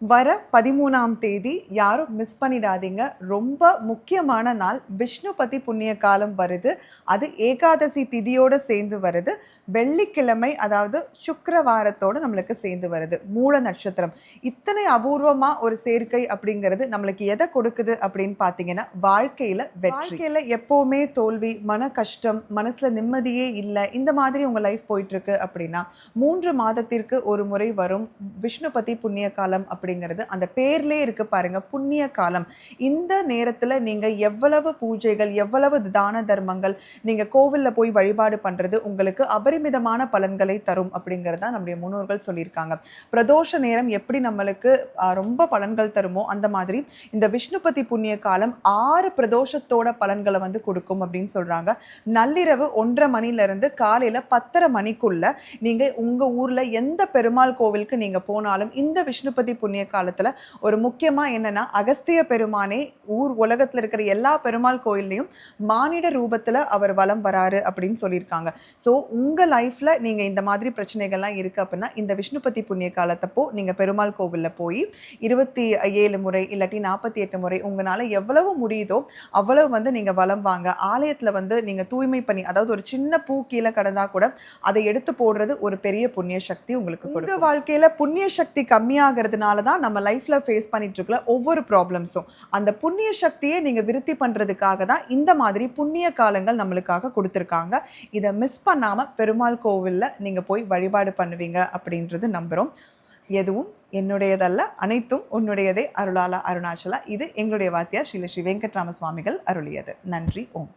வர பதிமூணாம் தேதி யாரும் மிஸ் பண்ணிடாதீங்க. ரொம்ப முக்கியமான நாள். விஷ்ணுபதி புண்ணிய காலம் வருது. அது ஏகாதசி திதியோட சேர்ந்து வருது. வெள்ளிக்கிழமை அதாவது சுக்கரவாரத்தோடு நம்மளுக்கு சேர்ந்து வருது. மூல நட்சத்திரம். இத்தனை அபூர்வமா ஒரு சேர்க்கை அப்படிங்கிறது நம்மளுக்கு எதை கொடுக்குது அப்படின்னு பார்த்தீங்கன்னா வாழ்க்கையில வாழ்க்கையில் எப்போவுமே தோல்வி மன கஷ்டம் மனசுல நிம்மதியே இல்லை இந்த மாதிரி உங்க லைஃப் போயிட்டு இருக்கு அப்படின்னா மூன்று மாதத்திற்கு ஒரு முறை வரும் விஷ்ணுபதி புண்ணிய காலம் அப்படி அப்படிங்கிறது அந்த பேர்லேயே இருக்கு பாருங்க புண்ணிய காலம். இந்த நேரத்துல நீங்க எவ்வளவு பூஜைகள் எவ்வளவு தான தர்மங்கள் நீங்க கோவிலில் போய் வழிபாடு பண்றது உங்களுக்கு அபரிமிதமான பலன்களை தரும் அப்படிங்கிறத நம்முடைய முன்னோர்கள் சொல்லியிருக்காங்க. பிரதோஷ நேரம் எப்படி நம்மளுக்கு ரொம்ப பலன்கள் தருமோ அந்த மாதிரி இந்த விஷ்ணுபதி புண்ணிய காலம் ஆறு பிரதோஷத்தோட பலன்களை வந்து கொடுக்கும் அப்படின்னு சொல்றாங்க. நள்ளிரவு ஒன்றரை மணில இருந்து காலையில பத்தரை மணிக்குள்ள நீங்க உங்க ஊர்ல எந்த பெருமாள் கோவிலுக்கு நீங்க போனாலும் இந்த விஷ்ணுபதி புண்ணிய காலத்துல ஒரு முக்கியமா என்னன்னா அகஸ்திய பெருமானே ஊர் உலகத்துல இருக்கிற எல்லா பெருமாள் கோயில்லையும் மானிட ரூபத்துல அவர் வலம் வராரு அப்படின்னு சொல்லியிருக்காங்க. ஸோ உங்க லைஃப்ல நீங்க இந்த மாதிரி பிரச்சனைகள்லாம் இருக்கு அப்படின்னா இந்த விஷ்ணுபதி புண்ணிய காலத்தப்போ நீங்க பெருமாள் கோவில்ல போய் இருபத்தி ஏழு முறை இல்லாட்டி நாற்பத்தி எட்டு முறை உங்களால எவ்வளவு முடியுதோ அவ்வளவு வந்து நீங்க வலம் வாங்க. ஆலயத்துல வந்து நீங்க தூய்மை பண்ணி அதாவது ஒரு சின்ன பூ கீழே கடந்தா கூட அதை எடுத்து போடுறது ஒரு பெரிய புண்ணிய சக்தி உங்களுக்கு உங்க வாழ்க்கையில புண்ணிய சக்தி கம்மியாகிறதுனால தான் நம்ம லைஃப்பில் ஃபேஸ் பண்ணிட்டு இருக்கிற ஒவ்வொரு ப்ராப்ளம்ஸும் அந்த புண்ணிய சக்தியை நீங்கள் விருத்தி பண்ணுறதுக்காக தான் இந்த மாதிரி புண்ணிய காலங்கள் நம்மளுக்காக கொடுத்துருக்காங்க. இதை மிஸ் பண்ணாமல் பெருமாள் கோவில்ல நீங்கள் போய் வழிபாடு பண்ணுவீங்க அப்படின்றது நம்புகிறோம் எதுவும் என்னுடையதல்ல அனைத்தும் உன்னுடையதே அருளாலா அருணாச்சலா. இது எங்களுடைய வாத்தியார் ஸ்ரீல ஸ்ரீ வெங்கட்ராம சுவாமிகள் அருளியது. நன்றி ஓம்.